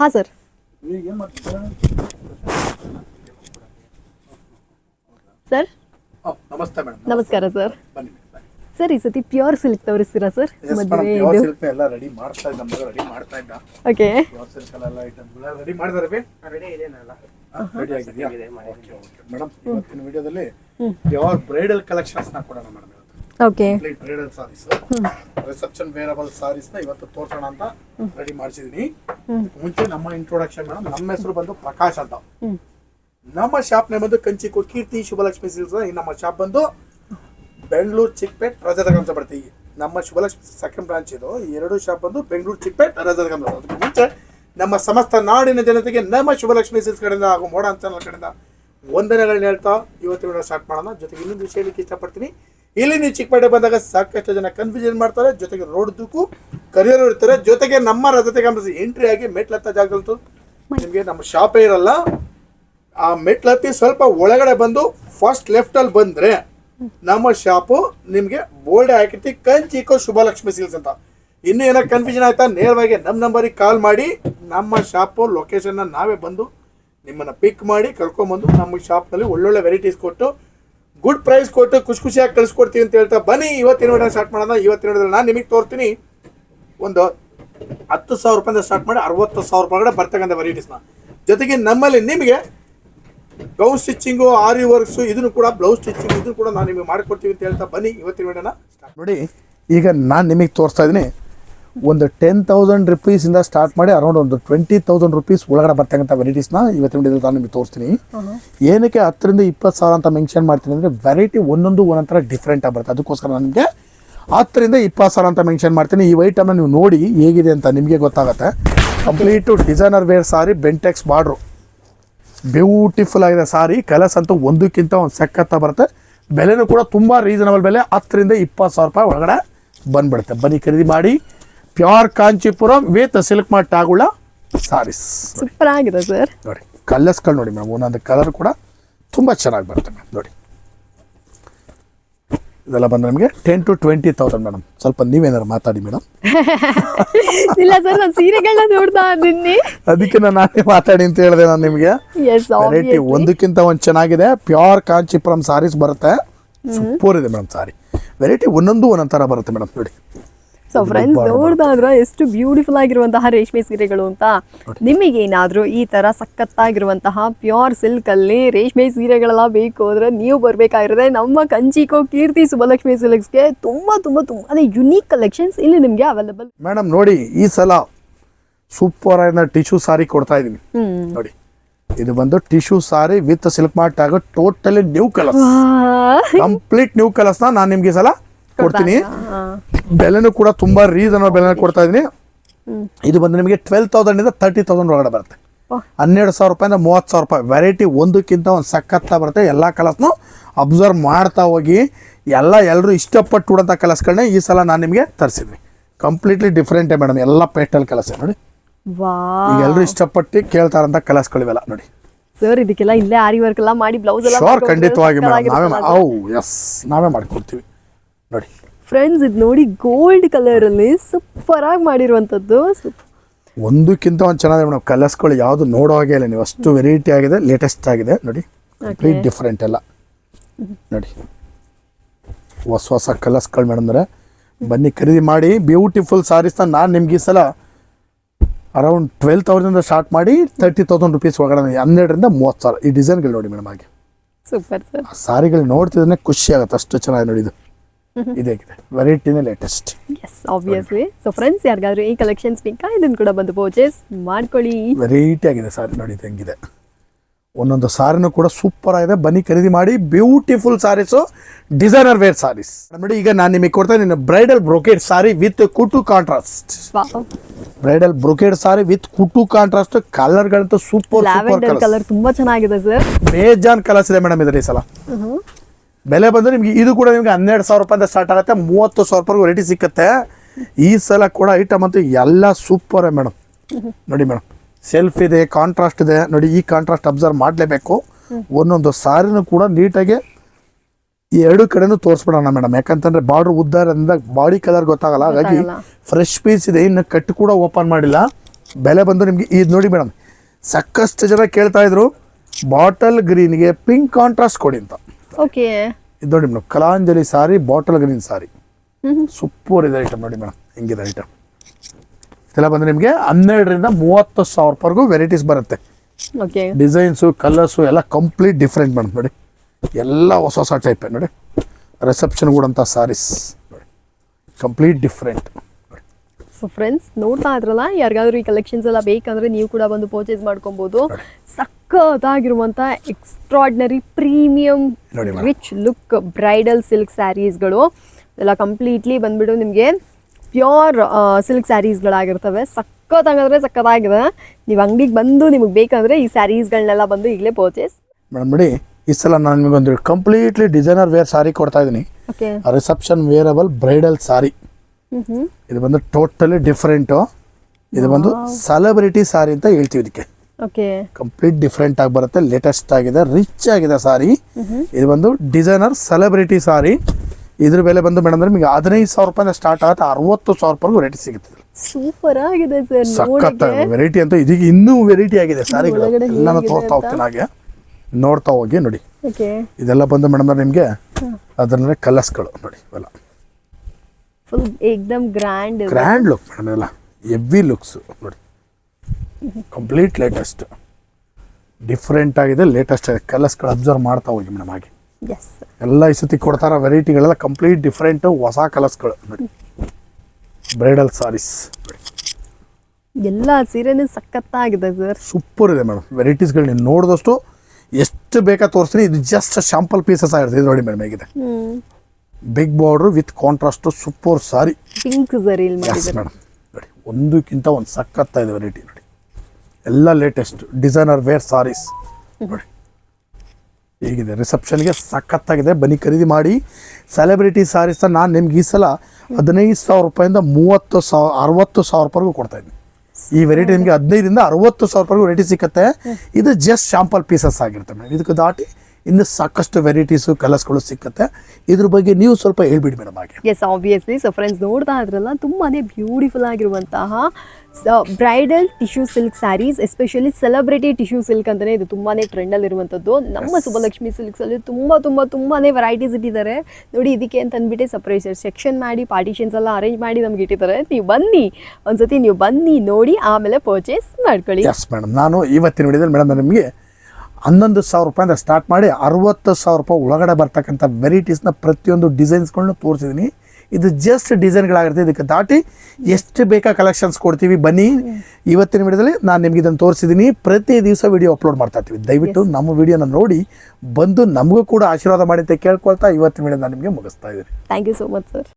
ಹಾಂ ಸರ್? ಏನು ಮಾಡ್ತೀರಾ ಸರ್ ಓ, ನಮಸ್ತೆ ಮೇಡಮ್. ನಮಸ್ಕಾರ ಸರ್. ಬನ್ನಿ ಸರ್ ಈ ಸತಿ ಪ್ಯೂರ್ ಸಿಲ್ಕ್ ತೋರಿಸ್ತೀರಾ ಸರ್? ಮದುವೆ ಇದು. ಸಿಲ್ಕ್ ಎಲ್ಲ ರೆಡಿ ಮಾಡ್ತಾ ಇದ್ದ ನಮ್ಮ ರೆಡಿ ಮಾಡ್ತಾ ಇದ್ದ. ಓಕೆ. ಪ್ಯೂರ್ ಸಿಲ್ಕ್ ಎಲ್ಲ ಐಟಮ್ಸ್ ರೆಡಿ ಮಾಡ್ತಾರೆ ಬಿ ರೆಡಿ ಇದೆನಲ್ಲ ರೆಡಿ ಆಗಿದೆಯಾ? ಮೇಡಮ್ ಇವತ್ತಿನ ವಿಡಿಯೋದಲ್ಲಿ ಪ್ಯೂರ್ ಬ್ರೈಡಲ್ ಕಲೆಕ್ಷನ್ಸ್ನ ಕೊಡೋಣ madam. Okay complete bridal saris reception wearable ಸಾರೀಸ್ನ ಇವತ್ತು ತೋರ್ಸೋಣ ಅಂತ ರೆಡಿ ಮಾಡಿಸಿದೀನಿ. ಮುಂಚೆ ನಮ್ಮ ಇಂಟ್ರೊಡಕ್ಷನ್ ಮೇಡಮ್ ನಮ್ಮ ಹೆಸರು ಬಂದು ಪ್ರಕಾಶ್ ಅಂತ. ನಮ್ಮ ಶಾಪ್ ನೇ ಬಂದು ಕಂಚಿಕೋ ಕೀರ್ತಿ ಶುಭಲಕ್ಷ್ಮಿ ಸಿಲ್ಸ್ ಈ ನಮ್ಮ ಶಾಪ್ ಬಂದು ಬೆಂಗಳೂರು ಚಿಕ್ಕಪೇಟ್ ಕಂಸ ಬರ್ತೀವಿ. ನಮ್ಮ ಶುಭಲಕ್ಷ್ಮಿ ಸೆಕೆಂಡ್ ಬ್ರಾಂಚ್ ಇದು. ಈ ಎರಡು ಶಾಪ್ ಬಂದು ಬೆಂಗಳೂರು ಚಿಕ್ಕಪೇಟ್ ಕಂಸ ಅದಕ್ಕೆ ಮುಂಚೆ ನಮ್ಮ ಸಮಸ್ತ ನಾಡಿನ ಜನತೆಗೆ ನಮ್ಮ ಶುಭಲಕ್ಷ್ಮಿ ಸಿಲ್ಸ್ ಕಡೆಯಿಂದ ಹಾಗೂ ಮೋಡ ಅಂತ ಕಡೆಯಿಂದ ವಂದನೆಗಳನ್ನ ಹೇಳ್ತಾ ಇವತ್ತಿನ ಸ್ಟಾರ್ಟ್ ಮಾಡೋಣ. ಜೊತೆಗೆ ಇನ್ನೊಂದು ವಿಷಯ ಹೇಳಲಿಕ್ಕೆ ಇಷ್ಟಪಡ್ತೀನಿ. ಇಲ್ಲಿ ನೀವು ಚಿಕ್ಕಪೇಟೆ ಬಂದಾಗ ಸಾಕಷ್ಟು ಜನ ಕನ್ಫ್ಯೂಷನ್ ಮಾಡ್ತಾರೆ. ಜೊತೆಗೆ ರೋಡ್ ದುಕ್ಕು ಕರಿಯರು ಇರ್ತಾರೆ. ಜೊತೆಗೆ ನಮ್ಮ ರಜತಗಂಸ ಎಂಟ್ರಿ ಆಗಿ ಮೆಟ್ಲತ್ತ ಜಾಗದಂತೂ ನಿಮಗೆ ನಮ್ಮ ಶಾಪೇ ಇರಲ್ಲ. ಆ ಮೆಟ್ಲತ್ತಿ ಸ್ವಲ್ಪ ಒಳಗಡೆ ಬಂದು ಫಸ್ಟ್ ಲೆಫ್ಟಲ್ಲಿ ಬಂದ್ರೆ ನಮ್ಮ ಶಾಪು ನಿಮಗೆ ಬೋರ್ಡ್ ಹಾಕಿರ್ತಿ ಕಂಚಿಕೋ ಶುಭಲಕ್ಷ್ಮಿ ಸಿಲ್ಸ್ ಅಂತ. ಇನ್ನೂ ಏನೋ ಕನ್ಫ್ಯೂಷನ್ ಆಯ್ತಾ ನೇರವಾಗಿ ನಮ್ಮ ನಂಬರಿಗೆ ಕಾಲ್ ಮಾಡಿ ನಮ್ಮ ಶಾಪು ಲೊಕೇಶನ್ನ ನಾವೇ ಬಂದು ನಿಮ್ಮನ್ನ ಪಿಕ್ ಮಾಡಿ ಕರ್ಕೊಂಬಂದು ನಮ್ಮ ಶಾಪ್ನಲ್ಲಿ ಒಳ್ಳೊಳ್ಳೆ ವೆರೈಟೀಸ್ ಕೊಟ್ಟು ಗುಡ್ ಪ್ರೈಸ್ ಕೊಟ್ಟು ಖುಷಿ ಖುಷಿಯಾಗಿ ಕಳಿಸ್ಕೊಡ್ತೀವಿ ಅಂತ ಹೇಳ್ತಾ ಬನ್ನಿ, ಇವತ್ತಿನ ವಿಡಿಯೋ ಸ್ಟಾರ್ಟ್ ಮಾಡೋಣ. ಇವತ್ತಿನ ವಿಡಿಯೋದಲ್ಲಿ ನಾನು ನಿಮಗೆ ತೋರ್ತೀನಿ, ಒಂದು ಹತ್ತು ಸಾವಿರ ರೂಪಾಯಿಂದ ಸ್ಟಾರ್ಟ್ ಮಾಡಿ ಅರವತ್ತು ಸಾವಿರ ರೂಪಾಯಿ ಬರ್ತಕ್ಕಂಥ ವೆರೈಟೀಸ್ನ ಜೊತೆಗೆ ನಮ್ಮಲ್ಲಿ ನಿಮಗೆ ಬ್ಲೌಸ್ ಸ್ಟಿಚಿಂಗು ಆರಿ ವರ್ಕ್ಸು ಇದನ್ನು ಕೂಡ ಬ್ಲೌಸ್ ಸ್ಟಿಚಿಂಗ್ ಇದನ್ನು ಕೂಡ ನಾನು ನಿಮಗೆ ಮಾಡಿಕೊಡ್ತೀವಿ ಅಂತ ಹೇಳ್ತಾ ಬನ್ನಿ, ಇವತ್ತಿನ ವಿಡಿಯೋನ ಸ್ಟಾರ್ಟ್ ಮಾಡಿ. ಈಗ ನಾನು ನಿಮಗೆ ತೋರಿಸ್ತಾ ಇದ್ದೀನಿ. ಒಂದು ಟೆನ್ ತೌಸಂಡ್ ರುಪೀಸಿಂದ ಸ್ಟಾರ್ಟ್ ಮಾಡಿ ಅರೌಂಡ್ ಒಂದು ಟ್ವೆಂಟಿ ತೌಸಂಡ್ ರುಪೀಸ್ ಒಳಗಡೆ ಬರ್ತಕ್ಕಂಥ ವೆರೈಟೀಸ್ನ ಇವತ್ತಿನ ವಿಡಿಯೋದಲ್ಲಿ ನಾನು ನಿಮಗೆ ತೋರಿಸ್ತೀನಿ. ಏನಕ್ಕೆ ಹತ್ತರಿಂದ ಇಪ್ಪತ್ತು ಸಾವಿರ ಅಂತ ಮೆನ್ಷನ್ ಮಾಡ್ತೀನಿ ಅಂದರೆ ವೆರೈಟಿ ಒಂದೊಂದು ಒಂದೊಂಥರ ಡಿಫ್ರೆಂಟ್ ಆಗಿ ಬರುತ್ತೆ. ಅದಕ್ಕೋಸ್ಕರ ನಾನು ನಿಮಗೆ ಹತ್ತರಿಂದ ಇಪ್ಪತ್ತು ಸಾವಿರ ಅಂತ ಮೆನ್ಷನ್ ಮಾಡ್ತೀನಿ. ಈ ಐಟಮ್ನ ನೀವು ನೋಡಿ ಹೇಗಿದೆ ಅಂತ ನಿಮಗೆ ಗೊತ್ತಾಗುತ್ತೆ. Complete designer wear sari Bentex border. Beautiful ಆಗಿದೆ ಸಾರಿ ಕಲರ್ಸ್ ಅಂತೂ ಒಂದಕ್ಕಿಂತ ಒಂದು ಸೆಕ್ಕತ್ತ ಬರುತ್ತೆ. ಬೆಲೆನೂ ಕೂಡ ತುಂಬ ರೀಸನಬಲ್ ಬೆಲೆ. ಹತ್ತರಿಂದ ಇಪ್ಪತ್ತು ಸಾವಿರ ರೂಪಾಯಿ ಒಳಗಡೆ ಬಂದ್ಬಿಡುತ್ತೆ. ಬನ್ನಿ ಖರೀದಿ ಮಾಡಿ. Pure Kanchipuram with silk mart ಆಗುಳ saris. Super ಆಗಿದೆ ಸರ್ ನೋಡಿ ಕಲರ್ಸ್ಗಳು ನೋಡಿ ಮೇಡಮ್ ಒಂದೊಂದು ಕಲರ್ ಕೂಡ ತುಂಬ ಚೆನ್ನಾಗಿ ಬರುತ್ತೆ ಮೇಡಮ್ ನೋಡಿ. ಇದೆಲ್ಲ ಬಂದು ನಮಗೆ ten to twenty thousand madam. ಸ್ವಲ್ಪ ನೀವೇನಾದ್ರು ಮಾತಾಡಿ ಮೇಡಮ್. ಇಲ್ಲ ಸರ್ ನಾನು ಸೀರೆಗಳನ್ನ ನೋಡ್ತಾ ನಿನ್ನೆ ಅದಕ್ಕೆ ನಾನು ನಾನೇ ಮಾತಾಡಿ ಅಂತ ಹೇಳಿದೆ ನಾನು ನಿಮಗೆ. ವೆರೈಟಿ ಒಂದಕ್ಕಿಂತ ಒಂದು ಚೆನ್ನಾಗಿದೆ. ಪ್ಯೂರ್ ಕಾಂಚಿಪುರಂ ಸಾರೀಸ್ ಬರುತ್ತೆ. ಸೂಪರ್ ಇದೆ ಮೇಡಮ್ ಸಾರಿ. ವೆರೈಟಿ ಒಂದೊಂದು ಒಂದೊಂದು ಥರ ಬರುತ್ತೆ ಮೇಡಮ್ ನೋಡಿ. ಸೊ ಫ್ರೆಂಡ್ಸ್ ನೋಡ್ದಾದ್ರ ಎಷ್ಟು ಬ್ಯೂಟಿಫುಲ್ ಆಗಿರುವಂತಹ ರೇಷ್ಮೆ ಸೀರೆಗಳು ಅಂತ. ನಿಮಗೇನಾದ್ರೂ ಈ ತರ ಸಖತ್ತಾಗಿರುವಂತಹ ಪ್ಯೂರ್ ಸಿಲ್ಕ್ ಅಲ್ಲಿ ರೇಷ್ಮೆ ಸೀರೆಗಳೆಲ್ಲ ಬೇಕು ಅಂದ್ರೆ ನೀವು ಬರ್ಬೇಕಾಗಿರೋದೆ ನಮ್ಮ ಕಂಚಿಕೋ ಕೀರ್ತಿ ಸುಬ್ಬಲಕ್ಷ್ಮಿ ಸಿಲ್ಕ್ಸ್ಗೆ ತುಂಬಾ ತುಂಬಾ ತುಂಬಾನೇ ಯುನೀಕ್ ಕಲೆಕ್ಷನ್ಸ್ ಇಲ್ಲಿ ನಿಮ್ಗೆ ಅವೈಲೇಬಲ್ ಮೇಡಮ್ ನೋಡಿ ಈ ಸಲ ಸೂಪರ್ ಆಗಿ ಟಿಶ್ಯೂ ಸಾರಿ ಕೊಡ್ತಾ ಇದೀನಿ. ನೋಡಿ ಇದು ಬಂದು tissue sari with silk mart ಆಗೋ totally new colours complete new colours ನಾನು ನಿಮ್ಗೆ ಸಲ ಕೊಡ್ತೀನಿ? ಬೆಲೆನೂ ಕೂಡ ತುಂಬ ರೀಸನಬಲ್ ಬೆಲೆ ಕೊಡ್ತಾ ಇದ್ದೀನಿ ಇದು ಬಂದು ನಿಮಗೆ ಟ್ವೆಲ್ ತೌಸಂಡ್ ಇಂದ ತರ್ಟಿ ತೌಸಂಡ್ ಒಳಗಡೆ ಬರುತ್ತೆ. ಹನ್ನೆರಡು ಸಾವಿರ ರೂಪಾಯಿಂದ ಮೂವತ್ತು ಸಾವಿರ ರೂಪಾಯಿ ವೆರೈಟಿ ಒಂದಕ್ಕಿಂತ ಒಂದು ಸಖತ್ತ ಬರುತ್ತೆ. ಎಲ್ಲ ಕಲರ್ಸ್ನು ಅಬ್ಸರ್ವ್ ಮಾಡ್ತಾ ಹೋಗಿ ಎಲ್ಲ ಎಲ್ಲರೂ ಇಷ್ಟಪಟ್ಟು ಉಡೋಂಥ ಕಲರ್ಸ್ಗಳನ್ನ ಈ ಸಲ ನಾನು ನಿಮಗೆ ತರಿಸಿದ್ವಿ ಕಂಪ್ಲೀಟ್ಲಿ ಡಿಫ್ರೆಂಟೇ ಮೇಡಮ್ ಎಲ್ಲ ಪೇಸ್ಟಲ್ ಕಲರ್ಸೇ ನೋಡಿ. ಈಗ ಎಲ್ಲರೂ ಇಷ್ಟಪಟ್ಟು ಕೇಳ್ತಾರಂತ ಕಲರ್ಸ್ಗಳಿವೆಲ್ಲ ನೋಡಿ. ಸರ್ ಇದಕ್ಕೆಲ್ಲ ಇಲ್ಲೇ ಆರಿ ವರ್ಕ್ ಎಲ್ಲ ಮಾಡಿ ಬ್ಲೌಸ್ ಎಲ್ಲ ಶೋರ್ ಖಂಡಿತವಾಗಿ ಮೇಡಮ್ ನಾವೇ ಮಾಡಿ ಅವು ಎಸ್ ನಾವೇ ಮಾಡಿಕೊಡ್ತೀವಿ. ನೋಡಿ. ಫ್ರೆಂಡ್ಸ್ ಇದು ನೋಡಿ ಗೋಲ್ಡ್ ಕಲರ್ ಅಲ್ಲಿ ಸೂಪರ್ ಆಗಿ ಮಾಡಿರುವಂತದ್ದು. ಒಂದಕ್ಕಿಂತ ಒಂದು ಚೆನ್ನಾಗಿದೆ ಮೇಡಮ್. ಕಲರ್ಸ್ಗಳು ಯಾವುದು ನೋಡೋ ಹಾಗೆ ಇಲ್ಲ ನೀವು. ಅಷ್ಟು ವೆರೈಟಿ ಆಗಿದೆ ಲೇಟೆಸ್ಟ್ ಆಗಿದೆ. ನೋಡಿ ಕಂಪ್ಲೀಟ್ ಡಿಫ್ರೆಂಟ್ ಎಲ್ಲ. ನೋಡಿ. ಹೊಸ ಹೊಸ ಕಲರ್ಸ್ಗಳು ಮೇಡಮ್ ಅಂದ್ರೆ ಬನ್ನಿ ಖರೀದಿ ಮಾಡಿ. ಬ್ಯೂಟಿಫುಲ್ ಸಾರೀಸ್ನ ನಾನು ನಿಮ್ಗೆ ಈ ಸಲ ಅರೌಂಡ್ ಟ್ವೆಲ್ ತೌಸಂಡ್ ಸ್ಟಾರ್ಟ್ ಮಾಡಿ ತರ್ಟಿ ತೌಸಂಡ್ ರುಪೀಸ್ ಒಳಗಡೆ ಹನ್ನೆರಡರಿಂದ ಮೂವತ್ತು ಸಾವಿರ. ಈ ಡಿಸೈನ್ಗಳು ನೋಡಿ ಮೇಡಮ್ ಹಾಗೆ. ಸೂಪರ್ ಸಾರಿಗಳು ನೋಡ್ತಿದ್ರೆ ಖುಷಿ ಆಗುತ್ತೆ. ಅಷ್ಟು ಚೆನ್ನಾಗಿ ನೋಡಿ ಇದು. ಇದೇಗಿದೆ ವೆರೈಟಿನೇ latest yes obviously so friends ಯಾರಿಗಾದ್ರೂ ಈ ಕಲೆಕ್ಷನ್ಸ್ ಬೇಕಾ? ಇದನ್ನ ಕೂಡ ಬಂದು ಪರ್ಚೇಸ್ ಮಾಡ್ಕೊಳ್ಳಿ. ವೆರೈಟಿ ಆಗಿದೆ ಸಾರಿ ನೋಡಿ ಇದು ಹೆಂಗಿದೆ. ಒಂದೊಂದು ಸಾರಿನೂ ಕೂಡ ಸೂಪರ್ ಆಗಿದೆ. ಬನ್ನಿ ಖರೀದಿ ಮಾಡಿ. Beautiful saris designer wear saris ನೋಡಿ ಈಗ ನಾನು ನಿಮಗೆ ಕೊಡ್ತಾ ಇದ್ದೀನಿ bridal brocade sari with ಕುಟು contrast bridal brocade sari with ಕುಟು contrast ಕಲರ್ಗಳಂತೂ ಸೂಪರ್ ಸೂಪರ್ ಕಲರ್ ತುಂಬಾ ಚೆನ್ನಾಗಿದೆ ಸರ್ ಬೇಜಾನ್ ಕಲರ್ಸ್ ಇದೆ ಮೇಡಮ್ ಇದರಲ್ಲಿ ಈ ಸಲ. ಬೆಲೆ ಬಂದರೆ ನಿಮ್ಗೆ ಇದು ಕೂಡ ನಿಮ್ಗೆ ಹನ್ನೆರಡು ಸಾವಿರ ರೂಪಾಯಿಂದ ಸ್ಟಾರ್ಟ್ ಆಗುತ್ತೆ ಮೂವತ್ತು ಸಾವಿರ ರೂಪಾಯಿ ವೆರೈಟಿ ಸಿಕ್ಕತ್ತೆ. ಈ ಸಲ ಕೂಡ ಐಟಮ್ ಅಂತೂ ಎಲ್ಲ ಸೂಪರ್ ಮೇಡಮ್ ನೋಡಿ ಮೇಡಮ್ ಸೆಲ್ಫ್ ಇದೆ ಕಾಂಟ್ರಾಸ್ಟ್ ಇದೆ. ನೋಡಿ ಈ ಕಾಂಟ್ರಾಸ್ಟ್ ಅಬ್ಸರ್ವ್ ಮಾಡಲೇಬೇಕು. ಒಂದೊಂದು ಸಾರಿನೂ ಕೂಡ ನೀಟಾಗಿ ಈ ಎರಡು ಕಡೆನೂ ತೋರಿಸ್ಬಿಡೋಣ ಮೇಡಮ್ ಯಾಕಂತಂದ್ರೆ ಬಾರ್ಡ್ರ್ ಉದ್ದ ಅಂದಾಗ ಬಾಡಿ ಕಲರ್ ಗೊತ್ತಾಗಲ್ಲ. ಹಾಗಾಗಿ ಫ್ರೆಶ್ ಪೀಸ್ ಇದೆ ಇನ್ನು ಕಟ್ ಕೂಡ ಓಪನ್ ಮಾಡಿಲ್ಲ. ಬೆಲೆ ಬಂದು ನಿಮಗೆ ಇದು ನೋಡಿ ಮೇಡಮ್ ಸಾಕಷ್ಟು ಜನ ಕೇಳ್ತಾ ಇದ್ರು ಬಾಟಲ್ ಗ್ರೀನ್ಗೆ ಪಿಂಕ್ ಕಾಂಟ್ರಾಸ್ಟ್ ಕೊಡಿ ಅಂತ. ಓಕೆ. ಇದು ನೋಡಿ madam Kalanjali sari bottle green sari. Super ಇದೆ ಐಟಮ್ ನೋಡಿ ಮೇಡಮ್ ಹೆಂಗಿದೆ ಐಟಮ್ ಇದೆಲ್ಲ ಬಂದರೆ ನಿಮಗೆ ಹನ್ನೆರಡರಿಂದ ಮೂವತ್ತು ಸಾವಿರವರೆಗೂ ವೆರೈಟೀಸ್ ಬರುತ್ತೆ. ಓಕೆ. ಡಿಸೈನ್ಸು ಕಲರ್ಸು ಎಲ್ಲ ಕಂಪ್ಲೀಟ್ ಡಿಫ್ರೆಂಟ್ ಮೇಡಮ್ ನೋಡಿ. ಎಲ್ಲ ಹೊಸ ಹೊಸ ಟೈಪ್ ನೋಡಿ. ರಿಸೆಪ್ಷನ್ ಕೂಡಂಥ ಸಾರೀಸ್ ನೋಡಿ. ಕಂಪ್ಲೀಟ್ ಡಿಫ್ರೆಂಟ್ ಸೊ ಫ್ರೆಂಡ್ಸ್ ನೋಡ್ತಾ ಇದ್ರಲ್ಲ ಯಾರಿಗಾದ್ರೂ ಈ ಕಲೆಕ್ಷನ್ಸ್ ಎಲ್ಲ ಬೇಕಂದ್ರೆ ನೀವು ಕೂಡ ಬಂದು ಪರ್ಚೇಸ್ ಮಾಡ್ಕೊಬೋದು. ಸಕ್ಕತ್ತಾಗಿರುವಂತ extraordinary premium rich look bridal silk ಸ್ಯಾರೀಸ್ಗಳು ಎಲ್ಲ ಕಂಪ್ಲೀಟ್ಲಿ ಬಂದ್ಬಿಟ್ಟು ನಿಮಗೆ ಪ್ಯೂರ್ ಸಿಲ್ಕ್ ಸ್ಯಾರೀಸ್ಗಳಾಗಿರ್ತವೆ ಸಕ್ಕತ್ತಾಗಂದ್ರೆ ಸಖತ್ತಾಗಿದೆ. ನೀವು ಅಂಗಡಿಗೆ ಬಂದು ನಿಮಗೆ ಬೇಕಂದ್ರೆ ಈ ಸ್ಯಾರೀಸ್ಗಳನ್ನೆಲ್ಲ ಬಂದು ಈಗಲೇ ಪರ್ಚೇಸ್ ಮೇಡಮ್ ನೋಡಿ ಈ ಸಲ ನಾನು ನಿಮಗೊಂದು ಕಂಪ್ಲೀಟ್ಲಿ ಡಿಸೈನರ್ ವೇರ್ ಸಾರಿ ಕೊಡ್ತಾ ಇದ್ದೀನಿ. Okay. Reception wearable bridal sari ಇದು ಬಂದು ಟೋಟಲಿ ಡಿಫ್ರೆಂಟು ಇದು ಬಂದು ಸೆಲೆಬ್ರಿಟಿ ಸಾರಿ ಅಂತ ಹೇಳ್ತೀವಿ ಇದಕ್ಕೆ. ಕಂಪ್ಲೀಟ್ ಡಿಫ್ರೆಂಟ್ ಆಗಿ ಬರುತ್ತೆ. ಲೇಟೆಸ್ಟ್ ಆಗಿದೆ. ರಿಚ್ ಆಗಿದೆ ಸಾರಿ ಇದು ಬಂದು ಡಿಸೈನರ್ ಸೆಲೆಬ್ರಿಟಿ ಸಾರಿ ಇದ್ರ ಬೆಲೆ ಬಂದು ಮೇಡಮ್ ನಿಮಗೆ ಹದಿನೈದು ಸಾವಿರ ರೂಪಾಯಿಂದ ಸ್ಟಾರ್ಟ್ ಆಗುತ್ತೆ. ಅರವತ್ತು ಸಾವಿರ ರೂಪಾಯಿ ವೆರೈಟಿ ಸಿಗುತ್ತೆ. ಸೂಪರ್ ಆಗಿದೆ ಸರ್ ಸಖತ್ ವೆರೈಟಿ ಅಂತ ಇದೀಗ ಇನ್ನೂ ವೆರೈಟಿ ಆಗಿದೆ ಸಾರಿಗಳು ಎಲ್ಲಾನು ತೋರ್ತಾ? ಹೋಗ್ತೀನಿ ಹಾಗೆ. ನೋಡ್ತಾ ಹೋಗಿ ನೋಡಿ. ಓಕೆ ಇದೆಲ್ಲ ಬಂದು ಮೇಡಮ್ ನಿಮಗೆ ಅದರಲ್ಲೇ ಕಲರ್ಸ್ಗಳು ನೋಡಿ ಇವೆಲ್ಲ. ಫುಲ್ ಏಕ್ದಮ್ ಗ್ರ್ಯಾಂಡ್ ಗ್ರ್ಯಾಂಡ್ ಲುಕ್ ಮೇಡಮ್ ಎಲ್ಲ. ಎವ್ವಿ ಲುಕ್ಸ್ ನೋಡಿ. ಕಂಪ್ಲೀಟ್ ಲೇಟೆಸ್ಟ್ ಡಿಫ್ರೆಂಟ್ ಆಗಿದೆ ಲೇಟೆಸ್ಟ್ ಆಗಿದೆ. ಕಲರ್ಸ್ಗಳು ಅಬ್ಸರ್ವ್ ಮಾಡ್ತಾ ಹೋಗಿ ಮೇಡಮ್ ಹಾಗೆ. ಎಲ್ಲ ಈ ಸತಿ ಕೊಡ್ತಾರ ವೆರೈಟಿಗಳೆಲ್ಲ ಕಂಪ್ಲೀಟ್ ಡಿಫ್ರೆಂಟ್ ಹೊಸ ಕಲರ್ಸ್ಗಳು ನೋಡಿ. ಬ್ರೈಡಲ್ ಸಾರೀಸ್ ಎಲ್ಲ ಸೀರೆನೇ ಸಖತ್ತಾಗಿದೆ ಸರ್ ಸೂಪರ್ ಇದೆ ಮೇಡಮ್. ವೆರೈಟೀಸ್ಗಳು ನೀವು ನೋಡಿದಷ್ಟು ಎಷ್ಟು ಬೇಕಾ ತೋರಿಸ್ತೀನಿ. ಇದು ಜಸ್ಟ್ ಶಾಂಪಲ್ ಪೀಸಸ್ ಆಗಿರುತ್ತೆ. ಇದು ನೋಡಿ ಮೇಡಮ್ ಹೇಗಿದೆ. Big border with contrast super sari pink sir ಇಲ್ಲಿ ಮೇಡಮ್ ನೋಡಿ ಒಂದಕ್ಕಿಂತ ಒಂದು ಸಖತ್ತಾಗಿದೆ ವೆರೈಟಿ ನೋಡಿ. ಎಲ್ಲ ಲೇಟೆಸ್ಟ್ ಡಿಸೈನರ್ ವೇರ್ ಸಾರೀಸ್ ನೋಡಿ. ಹೇಗಿದೆ. ರಿಸೆಪ್ಷನ್ಗೆ ಸಖತ್ತಾಗಿದೆ. ಬನ್ನಿ ಖರೀದಿ ಮಾಡಿ. ಸೆಲೆಬ್ರಿಟಿ ಸಾರೀಸ್ನ ನಾನು ನಿಮ್ಗೆ ಈ ಸಲ ಹದಿನೈದು ಸಾವಿರ ರೂಪಾಯಿಂದ ಮೂವತ್ತು ಸಾವಿರ ಅರವತ್ತು ಸಾವಿರ ರೂಪಾಯಿಗೂ ಕೊಡ್ತಾ ಇದ್ದೀನಿ. ಈ ವೆರೈಟಿ ನಿಮಗೆ ಹದಿನೈದರಿಂದ ಅರವತ್ತು ಸಾವಿರ ರೂಪಾಯಿಗೂ ವೆರೈಟಿ ಸಿಕ್ಕತ್ತೆ. ಇದು ಜಸ್ಟ್ ಶಾಂಪಲ್ ಪೀಸಸ್ ಆಗಿರುತ್ತೆ ಮೇಡಮ್. ಇದಕ್ಕೆ ದಾಟಿ ಇನ್ನು ಸಾಕಷ್ಟು ವೆರೈಟೀಸು ಕಲರ್ಸ್ಗಳು ಸಿಕ್ಕತ್ತೆ. ಇದ್ರ ಬಗ್ಗೆ ನೀವು ಸ್ವಲ್ಪ ಹೇಳ್ಬಿಡಿ ಮೇಡಮ್ ಹಾಗೆ. ಎಸ್ ಆಬ್ವಿಯಸ್ಲಿ ಸೊ ಫ್ರೆಂಡ್ಸ್ ನೋಡ್ತಾ ಇದ್ರಲ್ಲ ತುಂಬಾನೇ ಬ್ಯೂಟಿಫುಲ್ ಆಗಿರುವಂತಹ bridal tissue silk sarees especially celebrity tissue silk ಅಂತಲೇ ಇದು ತುಂಬಾ ಟ್ರೆಂಡಲ್ಲಿ ಇರುವಂಥದ್ದು ನಮ್ಮ ಸುಬ್ಬಲಕ್ಷ್ಮಿ ಸಿಲ್ಕ್ಸಲ್ಲಿ ತುಂಬ ತುಂಬ ತುಂಬಾ ತುಂಬಾನೇ ವೆರೈಟೀಸ್ ಇಟ್ಟಿದ್ದಾರೆ. ನೋಡಿ ಇದಕ್ಕೆ ಅಂತ ಅಂದ್ಬಿಟ್ಟು ಸಪ್ರೇಟ್ ಸೆಕ್ಷನ್ ಮಾಡಿ ಪಾರ್ಟಿಷನ್ಸ್ ಎಲ್ಲ ಅರೇಂಜ್ ಮಾಡಿ ನಮ್ಗೆ ಇಟ್ಟಿದ್ದಾರೆ. ನೀವು ಬನ್ನಿ ಒಂದ್ಸತಿ ನೀವು ಬನ್ನಿ ನೋಡಿ ಆಮೇಲೆ ಪರ್ಚೇಸ್ ಮಾಡ್ಕೊಳ್ಳಿ. ಎಸ್ ಮೇಡಮ್ ನಾನು ಇವತ್ತಿನ ವಿಡಿಯೋದಲ್ಲಿ ಮೇಡಮ್ ನಿಮಗೆ ಹನ್ನೊಂದು ಸಾವಿರ ರೂಪಾಯಿಂದ ಸ್ಟಾರ್ಟ್ ಮಾಡಿ ಅರವತ್ತು ಸಾವಿರ ರೂಪಾಯಿ ಒಳಗಡೆ ಬರ್ತಕ್ಕಂಥ ವೆರೈಟೀಸ್ನ ಪ್ರತಿಯೊಂದು ಡಿಸೈನ್ಸ್ಗಳನ್ನ ತೋರಿಸಿದ್ದೀನಿ. ಇದು ಜಸ್ಟ್ ಡಿಸೈನ್ಗಳಾಗಿರುತ್ತೆ ಇದಕ್ಕೆ ದಾಟಿ ಎಷ್ಟು ಬೇಕಾ ಕಲೆಕ್ಷನ್ಸ್ ಕೊಡ್ತೀವಿ? ಬನ್ನಿ. ಇವತ್ತಿನ ವಿಡಿಯೋದಲ್ಲಿ ನಾನು ನಿಮ್ಗೆ ಇದನ್ನು ತೋರಿಸಿದ್ದೀನಿ ಪ್ರತಿ ದಿವಸ ವಿಡಿಯೋ ಅಪ್ಲೋಡ್ ಮಾಡ್ತಾ ಇರ್ತೀವಿ. ದಯವಿಟ್ಟು ನಮ್ಮ ವಿಡಿಯೋನ ನೋಡಿ ಬಂದು ನಮಗೂ ಕೂಡ ಆಶೀರ್ವಾದ ಮಾಡಿ ಅಂತ ಕೇಳ್ಕೊಳ್ತಾ ಇವತ್ತಿನ ವಿಡಿಯೋ ನಾನು ನಿಮಗೆ ಮುಗಿಸ್ತಾ ಇದ್ದೀನಿ. Thank you so much sir